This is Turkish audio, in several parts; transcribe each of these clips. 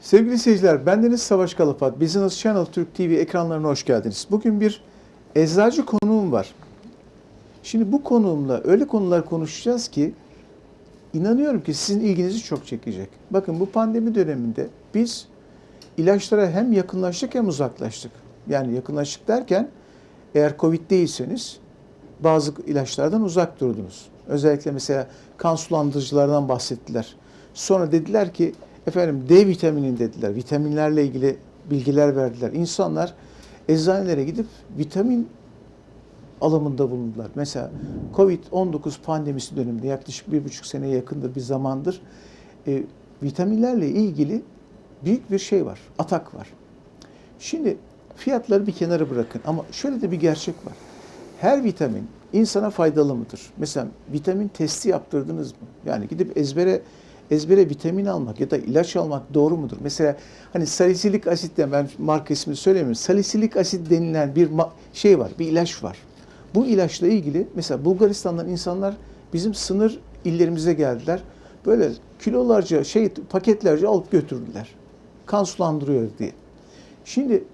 Sevgili seyirciler, bendeniz Savaş Kalafat. Business Channel Türk TV ekranlarına hoş geldiniz. Bugün bir eczacı konuğum var. Şimdi bu konuğumla öyle konular konuşacağız ki inanıyorum ki sizin ilginizi çok çekecek. Bakın bu pandemi döneminde biz ilaçlara hem yakınlaştık hem uzaklaştık. Yani yakınlaştık derken eğer Covid değilseniz bazı ilaçlardan uzak durdunuz. Özellikle mesela kan sulandırıcılardan bahsettiler. Sonra dediler ki efendim D vitaminin dediler. Vitaminlerle ilgili bilgiler verdiler. İnsanlar eczanelere gidip vitamin alımında bulundular. Mesela Covid-19 pandemisi döneminde yaklaşık bir buçuk seneye yakındır bir zamandır e, vitaminlerle ilgili büyük bir şey var, atak var. Şimdi fiyatları bir kenara bırakın ama şöyle de bir gerçek var. Her vitamin insana faydalı mıdır? Mesela vitamin testi yaptırdınız mı? Yani gidip ezbere ezbere vitamin almak ya da ilaç almak doğru mudur? Mesela hani salisilik asitten ben marka ismini söylemiyorum. Salisilik asit denilen bir şey var, bir ilaç var. Bu ilaçla ilgili mesela Bulgaristan'dan insanlar bizim sınır illerimize geldiler. Böyle kilolarca şey paketlerce alıp götürdüler. Kan sulandırıyor diye. Şimdi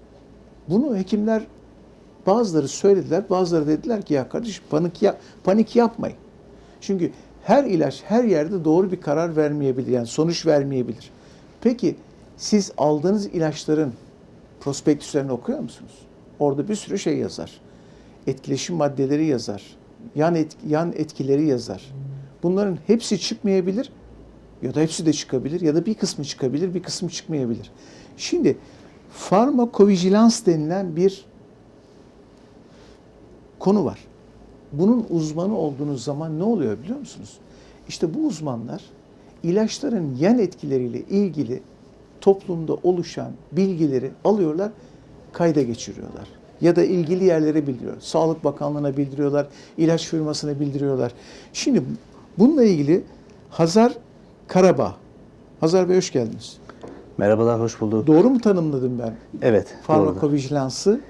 bunu hekimler bazıları söylediler, bazıları dediler ki ya kardeşim panik, ya, panik yapmayın. Çünkü her ilaç her yerde doğru bir karar vermeyebilir, yani sonuç vermeyebilir. Peki siz aldığınız ilaçların prospektüslerini okuyor musunuz? Orada bir sürü şey yazar. Etkileşim maddeleri yazar. Yan, et, yan etkileri yazar. Bunların hepsi çıkmayabilir ya da hepsi de çıkabilir ya da bir kısmı çıkabilir, bir kısmı çıkmayabilir. Şimdi farmakovijilans denilen bir konu var. Bunun uzmanı olduğunuz zaman ne oluyor biliyor musunuz? İşte bu uzmanlar ilaçların yan etkileriyle ilgili toplumda oluşan bilgileri alıyorlar, kayda geçiriyorlar. Ya da ilgili yerlere bildiriyor. Sağlık Bakanlığı'na bildiriyorlar, ilaç firmasına bildiriyorlar. Şimdi bununla ilgili Hazar Karabağ. Hazar Bey hoş geldiniz. Merhabalar, hoş bulduk. Doğru mu tanımladım ben Evet, farmakovijilansı?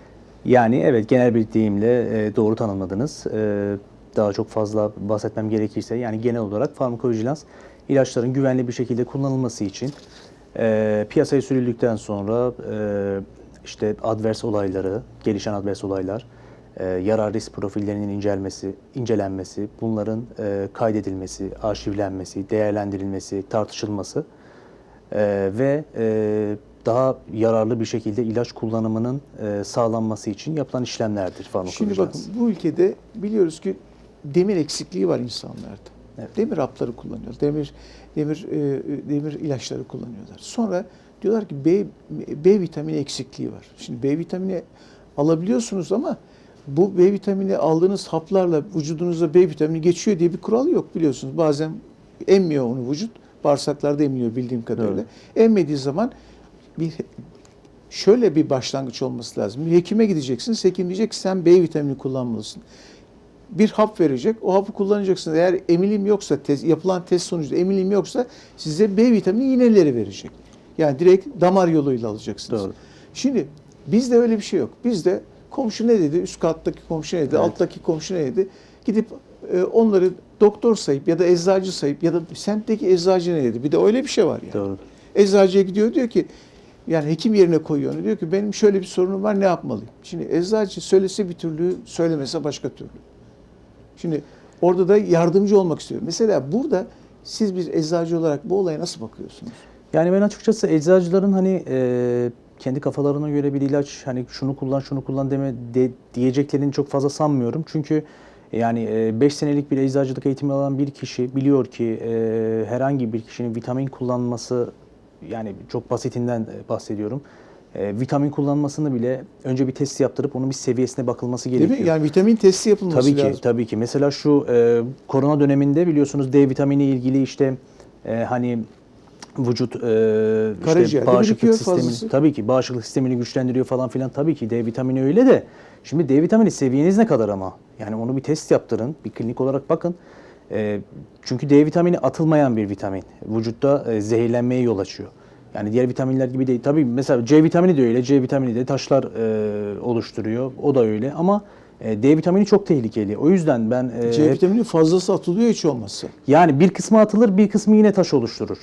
Yani evet genel bir deyimle e, doğru tanımladınız. E, daha çok fazla bahsetmem gerekirse yani genel olarak farmakovijilans ilaçların güvenli bir şekilde kullanılması için e, piyasaya sürüldükten sonra e, işte advers olayları, gelişen advers olaylar, e, yarar risk profillerinin incelmesi, incelenmesi, bunların e, kaydedilmesi, arşivlenmesi, değerlendirilmesi, tartışılması Ee, ve e, daha yararlı bir şekilde ilaç kullanımının e, sağlanması için yapılan işlemlerdir Şimdi farmakovijilans. bakın bu ülkede biliyoruz ki demir eksikliği var insanlarda. Evet. Demir hapları kullanıyor. Demir demir e, demir ilaçları kullanıyorlar. Sonra diyorlar ki B B vitamini eksikliği var. Şimdi B vitamini alabiliyorsunuz ama bu B vitamini aldığınız haplarla vücudunuza B vitamini geçiyor diye bir kural yok biliyorsunuz. Bazen emmiyor onu vücut. Bağırsaklarda emiliyor bildiğim kadarıyla. Evet. Emmediği zaman bir şöyle bir başlangıç olması lazım. Bir hekime gideceksiniz. Hekim diyecek sen B vitamini kullanmalısın. Bir hap verecek. O hapı kullanacaksınız. Eğer emilim yoksa, test, yapılan test sonucunda emilim yoksa size B vitamini iğneleri verecek. Yani direkt damar yoluyla alacaksınız. Doğru. Şimdi bizde öyle bir şey yok. Bizde komşu ne dedi? Üst kattaki komşu ne dedi? Evet. Alttaki komşu ne dedi? Gidip e, onları doktor sayıp ya da eczacı sayıp ya da semtteki eczacı ne dedi? Bir de öyle bir şey var yani. Doğru. Eczacıya gidiyor diyor ki yani hekim yerine koyuyor onu. Diyor ki benim şöyle bir sorunum var ne yapmalıyım? Şimdi eczacı söylese bir türlü söylemese başka türlü. Şimdi orada da yardımcı olmak istiyor. Mesela burada siz bir eczacı olarak bu olaya nasıl bakıyorsunuz? Yani ben açıkçası eczacıların hani e, kendi kafalarına göre bir ilaç hani şunu kullan şunu kullan deme de, diyeceklerini çok fazla sanmıyorum. Çünkü yani 5 senelik bir eczacılık eğitimi alan bir kişi biliyor ki e, herhangi bir kişinin vitamin kullanması yani çok basitinden e, bahsediyorum. E, vitamin kullanmasını bile önce bir test yaptırıp onun bir seviyesine bakılması Değil gerekiyor. mi? Yani vitamin testi yapılması Tabii ki, lazım. tabii ki. Mesela şu e, korona döneminde biliyorsunuz D vitamini ilgili işte e, hani vücut e, Karaciğerde işte bağışıklık sistemini fazlası. tabii ki bağışıklık sistemini güçlendiriyor falan filan tabii ki D vitamini öyle de şimdi D vitamini seviyeniz ne kadar ama yani onu bir test yaptırın bir klinik olarak bakın E, çünkü D vitamini atılmayan bir vitamin vücutta e, zehirlenmeye yol açıyor. Yani diğer vitaminler gibi değil. Tabii mesela C vitamini de öyle. C vitamini de taşlar e, oluşturuyor. O da öyle ama e, D vitamini çok tehlikeli. O yüzden ben e, C vitamini fazlası atılıyor hiç olmazsa. yani bir kısmı atılır, bir kısmı yine taş oluşturur.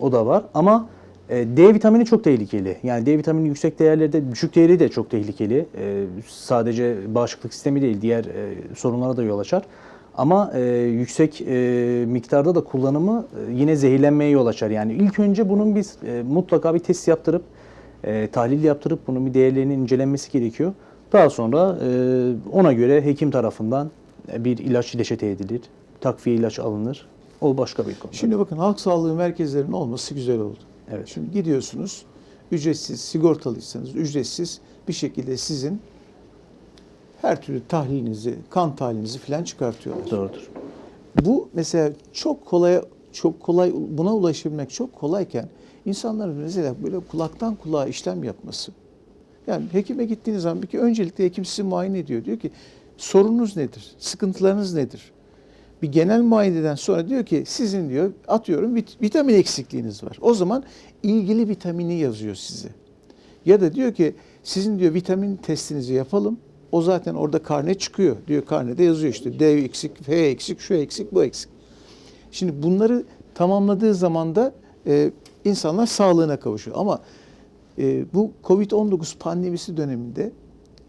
O da var ama E, D vitamini çok tehlikeli. Yani D vitamini yüksek değerlerde, düşük değeri de çok tehlikeli. E, sadece bağışıklık sistemi değil, diğer e, sorunlara da yol açar. Ama e, yüksek e, miktarda da kullanımı e, yine zehirlenmeye yol açar. Yani ilk önce bunun biz e, mutlaka bir test yaptırıp, e, tahlil yaptırıp bunun bir değerlerinin incelenmesi gerekiyor. Daha sonra e, ona göre hekim tarafından e, bir ilaç reçete edilir, takviye ilaç alınır. O başka bir konu. Şimdi bakın halk sağlığı merkezlerinin olması güzel oldu. Evet. Şimdi gidiyorsunuz ücretsiz, sigortalıysanız ücretsiz bir şekilde sizin her türlü tahlilinizi, kan tahlilinizi falan çıkartıyorlar. Doğrudur. Bu mesela çok kolay çok kolay buna ulaşabilmek çok kolayken insanların mesela böyle kulaktan kulağa işlem yapması. Yani hekime gittiğiniz zaman bir ki öncelikle hekim sizi muayene ediyor. Diyor ki sorununuz nedir? Sıkıntılarınız nedir? Bir genel muayeneden sonra diyor ki sizin diyor atıyorum vit- vitamin eksikliğiniz var. O zaman ilgili vitamini yazıyor size. Ya da diyor ki sizin diyor vitamin testinizi yapalım. O zaten orada karne çıkıyor. Diyor karnede yazıyor işte D eksik, F eksik, şu eksik, bu eksik. Şimdi bunları tamamladığı zaman da e, insanlar sağlığına kavuşuyor. Ama e, bu Covid-19 pandemisi döneminde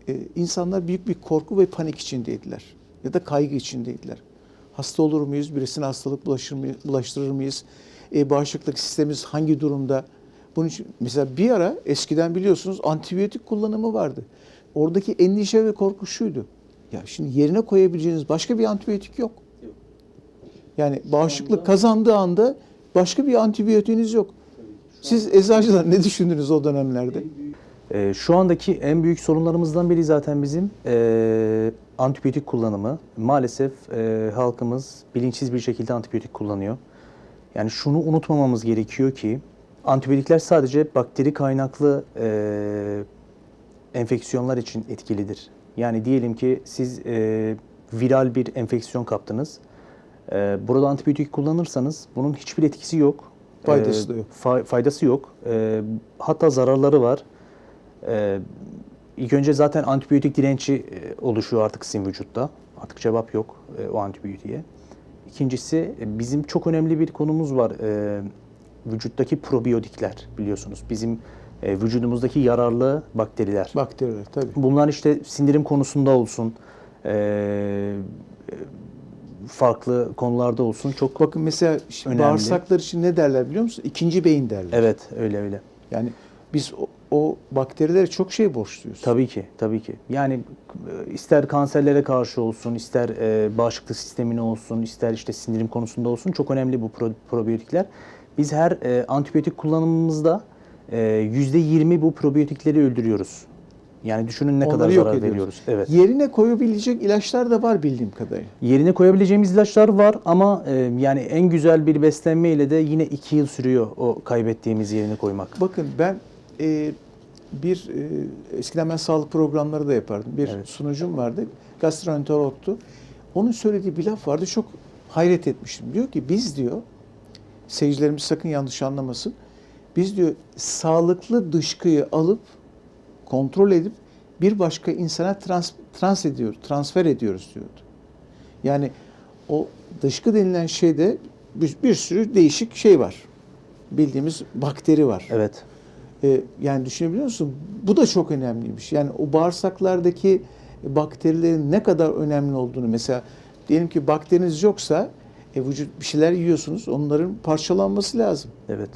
e, insanlar büyük bir korku ve panik içindeydiler. Ya da kaygı içindeydiler. Hasta olur muyuz? Birisine hastalık bulaşır mı, bulaştırır mıyız? E, bağışıklık sistemimiz hangi durumda? Bunun için mesela bir ara eskiden biliyorsunuz antibiyotik kullanımı vardı. Oradaki endişe ve korku şuydu. Ya şimdi yerine koyabileceğiniz başka bir antibiyotik yok. Yani bağışıklık kazandığı anda başka bir antibiyotiğiniz yok. Siz eczacılar ne düşündünüz o dönemlerde? Ee, şu andaki en büyük sorunlarımızdan biri zaten bizim e, antibiyotik kullanımı. Maalesef e, halkımız bilinçsiz bir şekilde antibiyotik kullanıyor. Yani şunu unutmamamız gerekiyor ki antibiyotikler sadece bakteri kaynaklı e, enfeksiyonlar için etkilidir. Yani diyelim ki siz e, viral bir enfeksiyon kaptınız. E, burada antibiyotik kullanırsanız bunun hiçbir etkisi yok. Faydası E, da yok. fa- faydası yok. E, hatta zararları var. E, ilk önce zaten antibiyotik direnci e, oluşuyor artık sizin vücutta. Artık cevap yok e, o antibiyotiğe. İkincisi e, bizim çok önemli bir konumuz var. E, vücuttaki probiyotikler biliyorsunuz. Bizim e, vücudumuzdaki yararlı bakteriler. Bakteriler tabii. Bunlar işte sindirim konusunda olsun, e, e, farklı konularda olsun çok Bakın mesela şimdi Önemli. bağırsaklar için ne derler biliyor musun? İkinci beyin derler. evet öyle öyle. Yani biz o, o bakterilere çok şey borçluyuz. Tabii ki, tabii ki. Yani e, ister kanserlere karşı olsun, ister e, bağışıklık sistemine olsun, ister işte sindirim konusunda olsun çok önemli bu pro- probiyotikler. Biz her e, antibiyotik kullanımımızda e, %20 bu probiyotikleri öldürüyoruz. Yani düşünün ne Onları kadar zarar ediyoruz. veriyoruz. Evet. Yerine koyabilecek ilaçlar da var bildiğim kadarıyla. Yerine koyabileceğimiz ilaçlar var ama e, yani en güzel bir beslenme ile de yine 2 yıl sürüyor o kaybettiğimiz yerine koymak. Bakın ben e, bir e, eskiden ben sağlık programları da yapardım. Bir Evet. sunucum vardı. Gastroenterologtu. Onun söylediği bir laf vardı. Çok hayret etmiştim. Diyor ki biz diyor seyircilerimiz sakın yanlış anlamasın. Biz diyor sağlıklı dışkıyı alıp kontrol edip bir başka insana trans, trans ediyor, transfer ediyoruz diyordu. Yani o dışkı denilen şeyde bir, bir sürü değişik şey var. Bildiğimiz bakteri var. Evet. Ee, yani düşünebiliyor musun? Bu da çok önemliymiş. Yani o bağırsaklardaki bakterilerin ne kadar önemli olduğunu mesela diyelim ki bakteriniz yoksa e, vücut bir şeyler yiyorsunuz. Onların parçalanması lazım. Evet.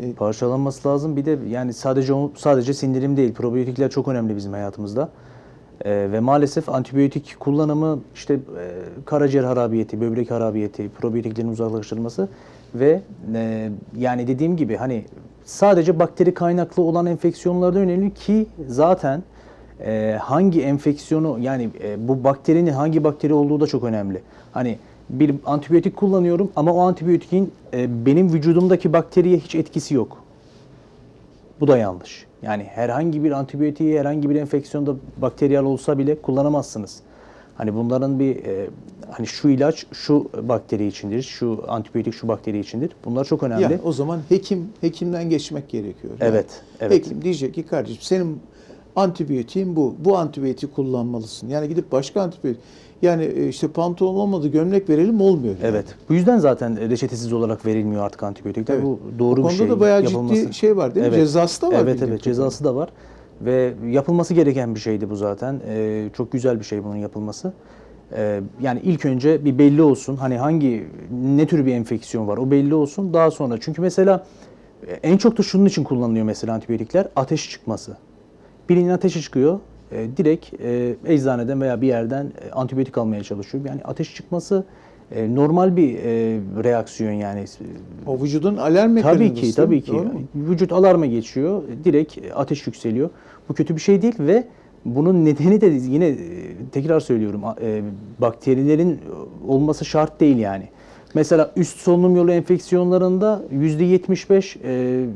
E, Parçalanması lazım. Bir de yani sadece sadece sindirim değil. Probiyotikler çok önemli bizim hayatımızda. Ee, ve maalesef antibiyotik kullanımı işte e, karaciğer harabiyeti, böbrek harabiyeti, probiyotiklerin uzaklaştırılması ve e, yani dediğim gibi hani sadece bakteri kaynaklı olan enfeksiyonlarda önemli ki zaten e, hangi enfeksiyonu yani e, bu bakterinin hangi bakteri olduğu da çok önemli. Hani bir antibiyotik kullanıyorum ama o antibiyotikin e, benim vücudumdaki bakteriye hiç etkisi yok. Bu da yanlış. Yani herhangi bir antibiyotiği herhangi bir enfeksiyonda bakteriyel olsa bile kullanamazsınız. Hani bunların bir e, hani şu ilaç şu bakteri içindir, şu antibiyotik şu bakteri içindir. Bunlar çok önemli. yani o zaman hekim hekimden geçmek gerekiyor. Yani Evet, evet. Hekim diyecek ki kardeşim senin Antibiyotiğin bu. Bu antibiyotiği kullanmalısın. Yani gidip başka antibiyotik yani e, işte pantolon olmadı gömlek verelim olmuyor. yani. Evet. Bu yüzden zaten reçetesiz olarak verilmiyor artık antibiyotikler. Evet. Bu doğru Bu bir konuda şey. da bayağı Yapılması- ciddi şey var değil mi? Evet. Cezası da var. Evet evet cezası da var. Ve yapılması gereken bir şeydi bu zaten. Ee, çok güzel bir şey bunun yapılması. Ee, yani ilk önce bir belli olsun. Hani hangi ne tür bir enfeksiyon var o belli olsun. Daha sonra çünkü mesela e, en çok da şunun için kullanılıyor mesela antibiyotikler ateş çıkması. Birinin ateşi çıkıyor. E, direkt e, eczaneden veya bir yerden e, antibiyotik almaya çalışıyor. Yani ateş çıkması e, normal bir e, reaksiyon yani. O vücudun alarm mekanizması. Tabii ki, tabii ki. Vücut alarma geçiyor, direkt ateş yükseliyor. Bu kötü bir şey değil ve bunun nedeni de yine e, tekrar söylüyorum, e, bakterilerin olması şart değil yani. Mesela üst solunum yolu enfeksiyonlarında %75 e,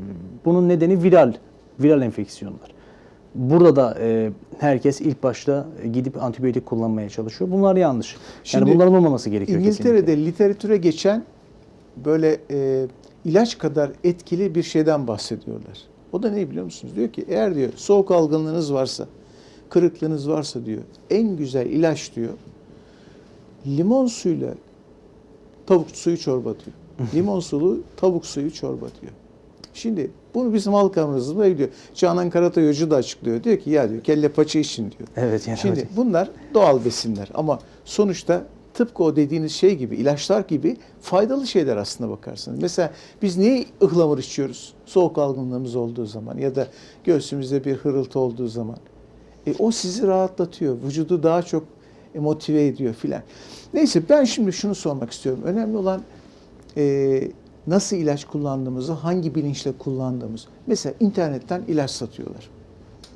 bunun nedeni viral, viral enfeksiyonlar. Burada da e, herkes ilk başta gidip antibiyotik kullanmaya çalışıyor. Bunlar yanlış. Şimdi yani bunların olmaması gerekiyor İngiltere'de kesinlikle. literatüre geçen böyle e, ilaç kadar etkili bir şeyden bahsediyorlar. O da ne biliyor musunuz? Diyor ki eğer diyor soğuk algınlığınız varsa, kırıklığınız varsa diyor en güzel ilaç diyor limon suyuyla tavuk suyu çorba diyor. Limon sulu tavuk suyu çorba diyor. Şimdi bunu bizim halk aramızda biliyor. Canan Karatay Hoca da açıklıyor. Diyor ki ya diyor kelle paça için diyor. Evet yani Şimdi evet. bunlar doğal besinler ama sonuçta tıpkı o dediğiniz şey gibi, ilaçlar gibi faydalı şeyler aslında bakarsanız. Mesela biz niye ıhlamur içiyoruz? Soğuk algınlığımız olduğu zaman ya da göğsümüzde bir hırıltı olduğu zaman. E, o sizi rahatlatıyor, vücudu daha çok motive ediyor filan. Neyse ben şimdi şunu sormak istiyorum. Önemli olan e, nasıl ilaç kullandığımızı, hangi bilinçle kullandığımız. Mesela internetten ilaç satıyorlar.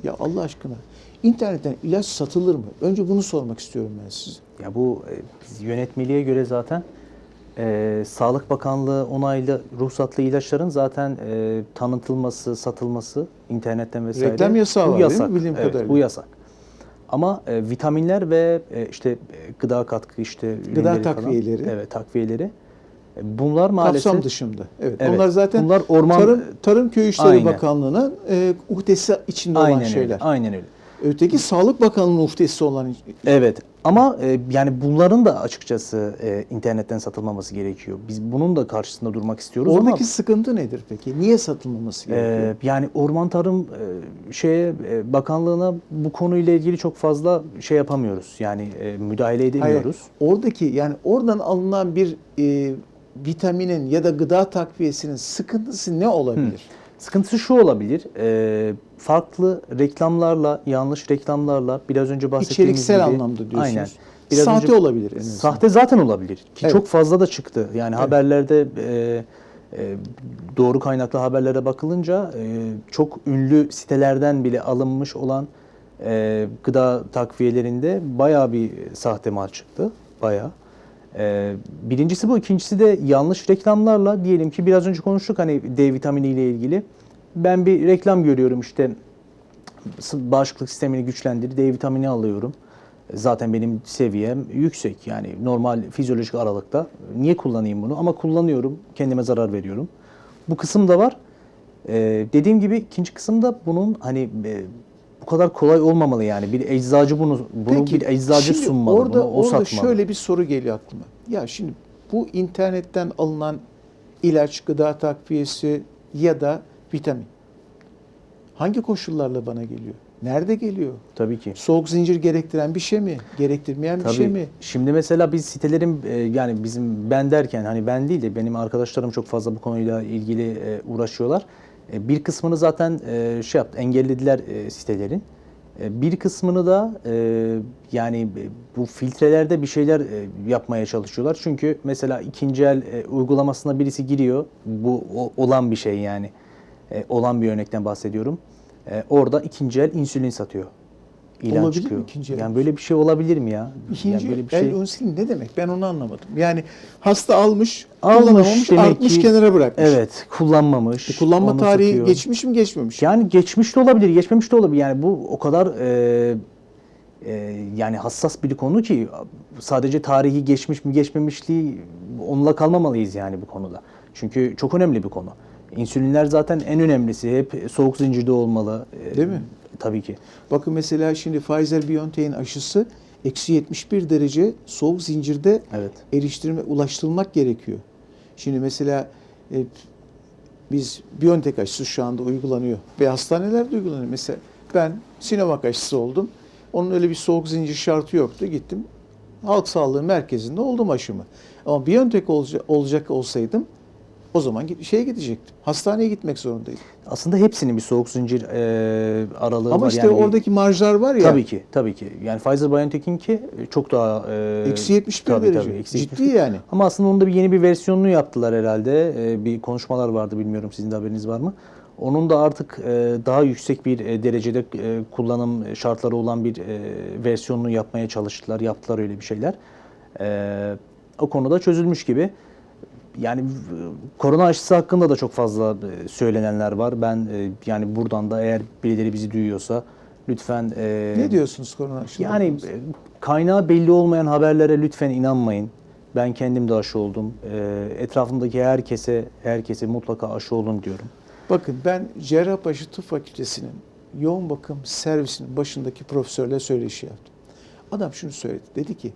Ya Allah aşkına internetten ilaç satılır mı? Önce bunu sormak istiyorum ben size. Ya bu e, biz yönetmeliğe göre zaten e, Sağlık Bakanlığı onaylı ruhsatlı ilaçların zaten e, tanıtılması, satılması internetten vesaire. Reklam yasağı bu var değil mi? yasak. Bildiğim evet, kadarıyla. Bu yasak. Ama e, vitaminler ve e, işte e, gıda katkı işte falan, takviyeleri. evet takviyeleri. E, bunlar maalesef Kapsam dışında. Evet. Evet. Onlar zaten Bunlar orman- Tarım, Tarım Köy İşleri Aynen. Bakanlığı'nın e, uhdesi içinde olan aynen şeyler. öyle. Aynen öyle. Öteki Sağlık Bakanlığı'nın uhdesi olan Evet ama e, yani bunların da açıkçası e, internetten satılmaması gerekiyor. Biz bunun da karşısında durmak istiyoruz ama Oradaki sıkıntı nedir peki? Niye satılmaması gerekiyor? Ee, yani Orman Tarım e, şeye e, bakanlığına bu konuyla ilgili çok fazla şey yapamıyoruz. Yani e, müdahale Hayır, edemiyoruz. oradaki yani oradan alınan bir e, vitaminin ya da gıda takviyesinin sıkıntısı ne olabilir? Sıkıntısı şu olabilir. e, farklı reklamlarla, yanlış reklamlarla biraz önce bahsettiğimiz İçeriksel gibi. anlamda diyorsunuz. Aynen. Sahte olabilir en azından. Sahte zaten olabilir. Ki Evet. çok fazla da çıktı. Yani Evet. haberlerde e, e, doğru kaynaklı haberlere bakılınca e, çok ünlü sitelerden bile alınmış olan e, gıda takviyelerinde bayağı bir sahte mal çıktı. Bayağı. E, birincisi bu. ikincisi de yanlış reklamlarla diyelim ki biraz önce konuştuk hani D vitamini ile ilgili. Ben bir reklam görüyorum işte bağışıklık sistemini güçlendirir, D vitamini alıyorum. Zaten benim seviyem yüksek yani normal fizyolojik aralıkta. Niye kullanayım bunu? Ama kullanıyorum, kendime zarar veriyorum. Bu kısım da var. Ee, dediğim gibi ikinci kısımda bunun hani e, bu kadar kolay olmamalı yani. Bir eczacı bunu bunu bir eczacı şimdi sunmalı, orada, bunu o orada satmalı. şöyle bir soru geliyor aklıma. Ya şimdi bu internetten alınan ilaç, gıda takviyesi ya da vitamin hangi koşullarla bana geliyor? Nerede geliyor? Tabii ki. Soğuk zincir gerektiren bir şey mi? Gerektirmeyen bir Tabii. şey mi? Şimdi mesela biz sitelerin e, yani bizim ben derken hani ben değil de benim arkadaşlarım çok fazla bu konuyla ilgili e, uğraşıyorlar. E, Bir kısmını zaten e, şey yaptı engellediler e, sitelerin. E, Bir kısmını da yani bu filtrelerde bir şeyler yapmaya çalışıyorlar. Çünkü mesela ikinci el uygulamasına birisi giriyor. Bu olan bir şey yani. Olan bir örnekten bahsediyorum. Orada ikinci el insülin satıyor. İlan Olabilir mi çıkıyor. ikinci el Yani böyle bir şey olabilir mi ya? İkinci yani böyle bir el şey. insülin ne demek? Ben onu anlamadım. Yani hasta almış, Almış kullanamamış, artmış ki- kenara bırakmış. Evet, kullanmamış. E, kullanma tarihi satıyor. geçmiş mi geçmemiş? Yani geçmiş de olabilir, geçmemiş de olabilir. Yani bu o kadar e, e, yani hassas bir konu ki sadece tarihi geçmiş mi geçmemişliği onunla kalmamalıyız yani bu konuda. Çünkü çok önemli bir konu. İnsülinler zaten en önemlisi. Hep soğuk zincirde olmalı. E, Değil mi? Tabii ki. Bakın mesela şimdi Pfizer-BioNTech'in aşısı eksi 71 derece soğuk zincirde Evet. eriştirme, ulaştırılmak gerekiyor. Şimdi mesela e, biz BioNTech aşısı şu anda uygulanıyor ve hastanelerde uygulanıyor. Mesela ben Sinovac aşısı oldum. Onun öyle bir soğuk zincir şartı yoktu. Gittim halk sağlığı merkezinde oldum aşımı. Ama BioNTech olacak, olacak olsaydım o zaman şeye gidecektim. Hastaneye gitmek zorundaydım. Aslında hepsinin bir soğuk zincir e, aralığı Ama var. işte Yani oradaki marjlar var ya. Tabii ki, tabii ki. Yani Pfizer BioNTech'inki çok daha e, Eksi 71 tabii, derece. tabii, eksi Ciddi 71. yani. Ama aslında onun da bir yeni bir versiyonunu yaptılar herhalde. E, bir konuşmalar vardı bilmiyorum sizin de haberiniz var mı? Onun da artık e, daha yüksek bir e, derecede e, kullanım şartları olan bir e, versiyonunu yapmaya çalıştılar. Yaptılar öyle bir şeyler. E, o konuda çözülmüş gibi. Yani v- korona aşısı hakkında da çok fazla e, söylenenler var. Ben e, yani buradan da eğer birileri bizi duyuyorsa lütfen e, Ne diyorsunuz korona aşısı? yani e, kaynağı belli olmayan haberlere lütfen inanmayın. Ben kendim de aşı oldum. E, etrafımdaki herkese herkese mutlaka aşı olun diyorum. Bakın ben Cerrahpaşa Tıp Fakültesi'nin yoğun bakım servisinin başındaki profesörle söyleşi yaptım. Adam şunu söyledi. Dedi ki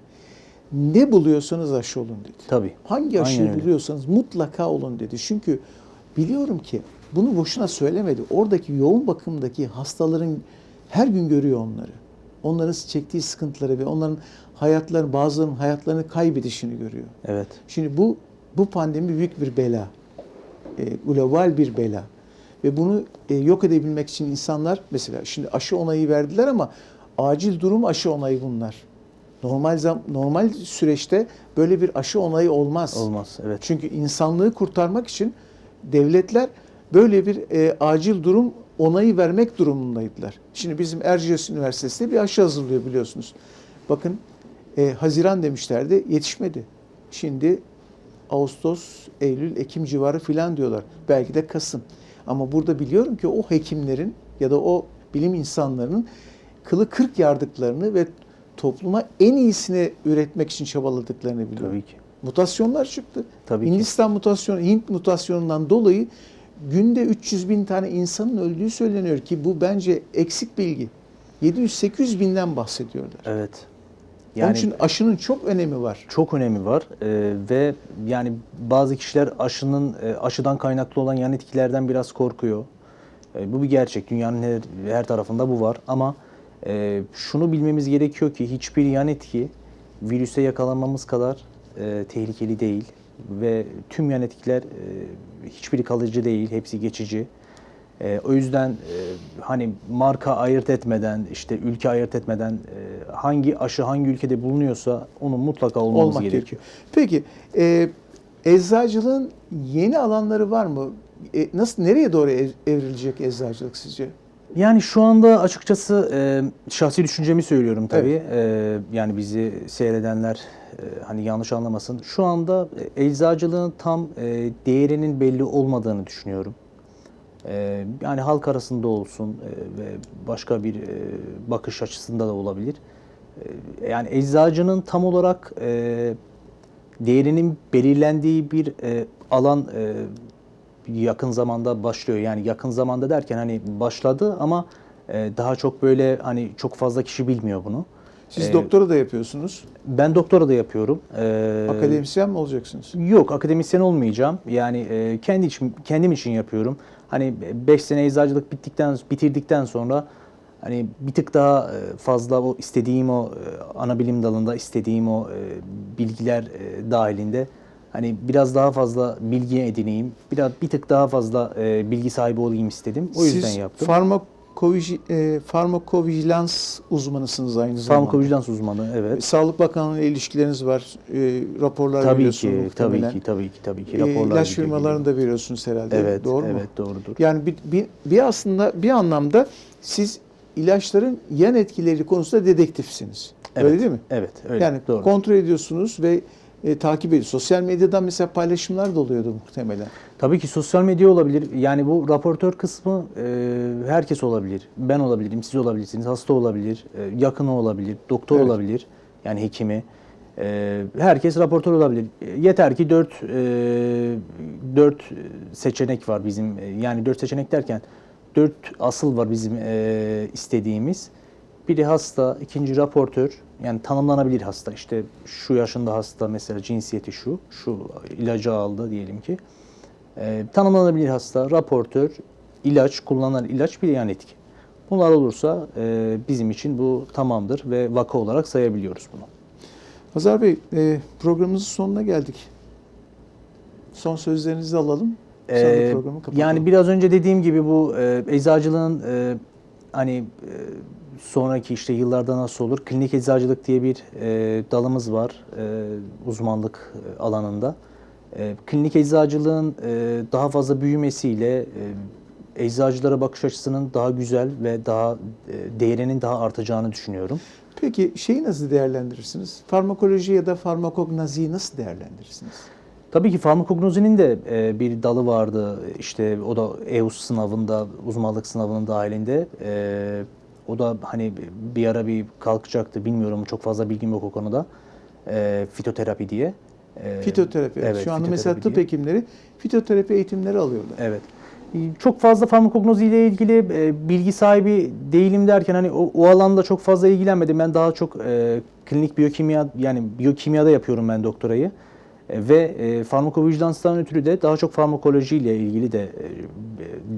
ne buluyorsanız aşı olun dedi. Tabii. Hangi aşıyı Aynen öyle. buluyorsanız mutlaka olun dedi. Çünkü biliyorum ki bunu boşuna söylemedi. Oradaki yoğun bakımdaki hastaların her gün görüyor onları. Onların çektiği sıkıntıları ve onların hayatları bazılarının hayatlarını kaybedişini görüyor. Evet. Şimdi bu bu pandemi büyük bir bela. E, global bir bela. Ve bunu e, yok edebilmek için insanlar mesela şimdi aşı onayı verdiler ama acil durum aşı onayı bunlar. Normal zam, normal süreçte böyle bir aşı onayı olmaz. Olmaz. Evet. Çünkü insanlığı kurtarmak için devletler böyle bir e, acil durum onayı vermek durumundaydılar. Şimdi bizim Erciyes Üniversitesi'nde bir aşı hazırlıyor biliyorsunuz. Bakın e, Haziran demişlerdi yetişmedi. Şimdi Ağustos, Eylül, Ekim civarı filan diyorlar. Belki de Kasım. Ama burada biliyorum ki o hekimlerin ya da o bilim insanlarının kılı kırk yardıklarını ve topluma en iyisini üretmek için çabaladıklarını biliyorum. Tabii ki. Mutasyonlar çıktı. Tabii ki. Hindistan mutasyonu, Hint mutasyonundan dolayı günde 300 bin tane insanın öldüğü söyleniyor ki bu bence eksik bilgi. 700-800 binden bahsediyorlar. Evet. Onun Yani için aşının çok önemi var. çok önemi var Ee, ve yani bazı kişiler aşının e, aşıdan kaynaklı olan yan etkilerden biraz korkuyor. E, bu bir gerçek. Dünyanın her, her tarafında bu var ama e, şunu bilmemiz gerekiyor ki hiçbir yan etki virüse yakalanmamız kadar e, tehlikeli değil ve tüm yan etkiler e, hiçbiri kalıcı değil, hepsi geçici. E, o yüzden e, hani marka ayırt etmeden, işte ülke ayırt etmeden e, hangi aşı hangi ülkede bulunuyorsa onun mutlaka olmamız olmak gerekiyor. gerekiyor. Peki e, eczacılığın yeni alanları var mı? E, nasıl nereye doğru ev- evrilecek eczacılık sizce? Yani şu anda açıkçası e, şahsi düşüncemi söylüyorum tabii. E, yani bizi seyredenler e, hani yanlış anlamasın. Şu anda e, eczacılığın tam e, değerinin belli olmadığını düşünüyorum. E, yani halk arasında olsun e, ve başka bir e, bakış açısında da olabilir. E, yani eczacının tam olarak e, değerinin belirlendiği bir e, alan e, yakın zamanda başlıyor. Yani yakın zamanda derken hani başladı ama e, daha çok böyle hani çok fazla kişi bilmiyor bunu. Siz E, doktora da yapıyorsunuz. Ben doktora da yapıyorum. E, Akademisyen mi olacaksınız? Yok akademisyen olmayacağım. Yani e, kendi için kendim için yapıyorum. Hani 5 sene eczacılık bittikten bitirdikten sonra hani bir tık daha e, fazla o istediğim o e, ana bilim dalında istediğim o e, bilgiler dahilinde hani biraz daha fazla bilgi edineyim. Biraz bir tık daha fazla e, bilgi sahibi olayım istedim. O yüzden Siz yaptım. farmakovi- e, farmakovijilans uzmanısınız aynı zamanda. Farmakovijilans uzmanı evet. Sağlık Bakanlığı ile ilişkileriniz var. E, raporlar Tabii veriyorsunuz ki, tabii ki, tabii ki, tabii ki. E, Raporlar ilaç gidiyor, firmalarını da veriyorsunuz herhalde. Evet, Doğru mu? evet doğrudur. Yani bir, bir, bir aslında bir anlamda siz ilaçların yan etkileri konusunda dedektifsiniz. Öyle Evet, değil mi? Evet, öyle. yani doğru. kontrol ediyorsunuz ve e, takip ediyorsunuz. Sosyal medyadan mesela paylaşımlar da oluyordu muhtemelen. Tabii ki sosyal medya olabilir. Yani bu raportör kısmı e, herkes olabilir. Ben olabilirim, siz olabilirsiniz, hasta olabilir, e, yakını olabilir, doktor Evet. olabilir. Yani hekimi. E, herkes raportör olabilir. E, Yeter ki dört, e, dört seçenek var bizim. E, Yani dört seçenek derken dört asıl var bizim e, istediğimiz. Biri hasta, ikinci raportör. Yani tanımlanabilir hasta. İşte şu yaşında hasta mesela cinsiyeti şu, şu ilacı aldı diyelim ki. E, tanımlanabilir hasta, raportör, ilaç, kullanılan ilaç bir yan etki. Bunlar olursa e, bizim için bu tamamdır ve vaka olarak sayabiliyoruz bunu. Hazar Bey, e, programımızın sonuna geldik. Son sözlerinizi alalım. Ee, programı kapatalım. yani biraz önce dediğim gibi bu e, eczacılığın e, hani e, sonraki işte yıllarda nasıl olur? Klinik eczacılık diye bir e, dalımız var e, uzmanlık e, alanında. E, klinik eczacılığın e, daha fazla büyümesiyle e, eczacılara bakış açısının daha güzel ve daha e, değerinin daha artacağını düşünüyorum. Peki şeyi nasıl değerlendirirsiniz? Farmakoloji ya da farmakognoziyi nasıl değerlendirirsiniz? Tabii ki farmakognozinin de e, bir dalı vardı. İşte o da EUS sınavında, uzmanlık sınavının dahilinde. E, o da hani bir ara bir kalkacaktı. Bilmiyorum çok fazla bilgim yok o konuda. E, fitoterapi diye. E, Fitoterapi. evet, Şu anda mesela tıp diye. hekimleri fitoterapi eğitimleri alıyorlar. Evet. E, Çok fazla farmakognozi ile ilgili e, bilgi sahibi değilim derken hani o, o alanda çok fazla ilgilenmedim. Ben daha çok e, klinik biyokimya yani biyokimyada yapıyorum ben doktorayı. E, ve e, farmakovijilanstan ötürü de daha çok farmakoloji ile ilgili de e,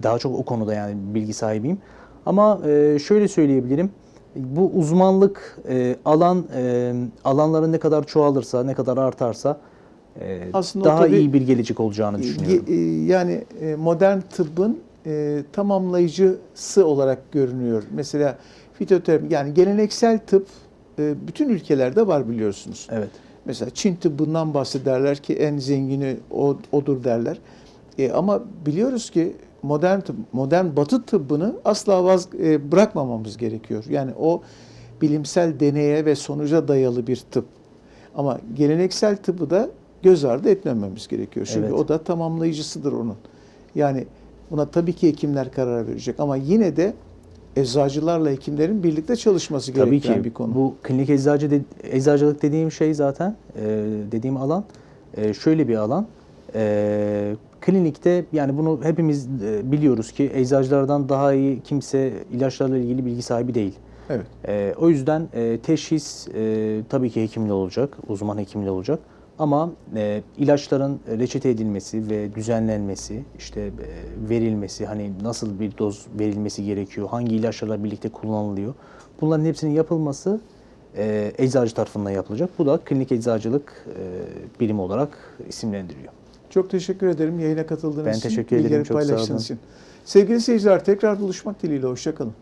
daha çok o konuda yani bilgi sahibiyim. Ama e, şöyle söyleyebilirim. Bu uzmanlık e, alan e, alanların ne kadar çoğalırsa, ne kadar artarsa e, Aslında daha tabii- iyi bir gelecek olacağını düşünüyorum. E, Yani e, modern tıbbın e, tamamlayıcısı olarak görünüyor. Mesela fitoterapi yani geleneksel tıp e, bütün ülkelerde var biliyorsunuz. Evet. Mesela Çin tıbbından bahsederler ki en zengini o, odur derler. E, ama biliyoruz ki modern tıp, modern batı tıbbını asla vaz, e, bırakmamamız gerekiyor. Yani o bilimsel deneye ve sonuca dayalı bir tıp. Ama geleneksel tıbbı da göz ardı etmememiz gerekiyor. Çünkü Evet. o da tamamlayıcısıdır onun. Yani buna tabii ki hekimler karar verecek ama yine de eczacılarla hekimlerin birlikte çalışması Tabii gereken ki bir konu. bu klinik eczacı de- eczacılık dediğim şey zaten e, dediğim alan e, şöyle bir alan. E, klinikte yani bunu hepimiz e, biliyoruz ki eczacılardan daha iyi kimse ilaçlarla ilgili bilgi sahibi değil. Evet. E, o yüzden e, teşhis e, tabii ki hekimle olacak, uzman hekimle olacak. Ama e, ilaçların reçete edilmesi ve düzenlenmesi, işte e, verilmesi, hani nasıl bir doz verilmesi gerekiyor, hangi ilaçlarla birlikte kullanılıyor. Bunların hepsinin yapılması e, eczacı tarafından yapılacak. Bu da klinik eczacılık e, birimi olarak isimlendiriyor. Çok teşekkür ederim yayına katıldığınız Ben için. teşekkür ederim, çok sağ olun. için. Sevgili seyirciler tekrar buluşmak dileğiyle. Hoşçakalın.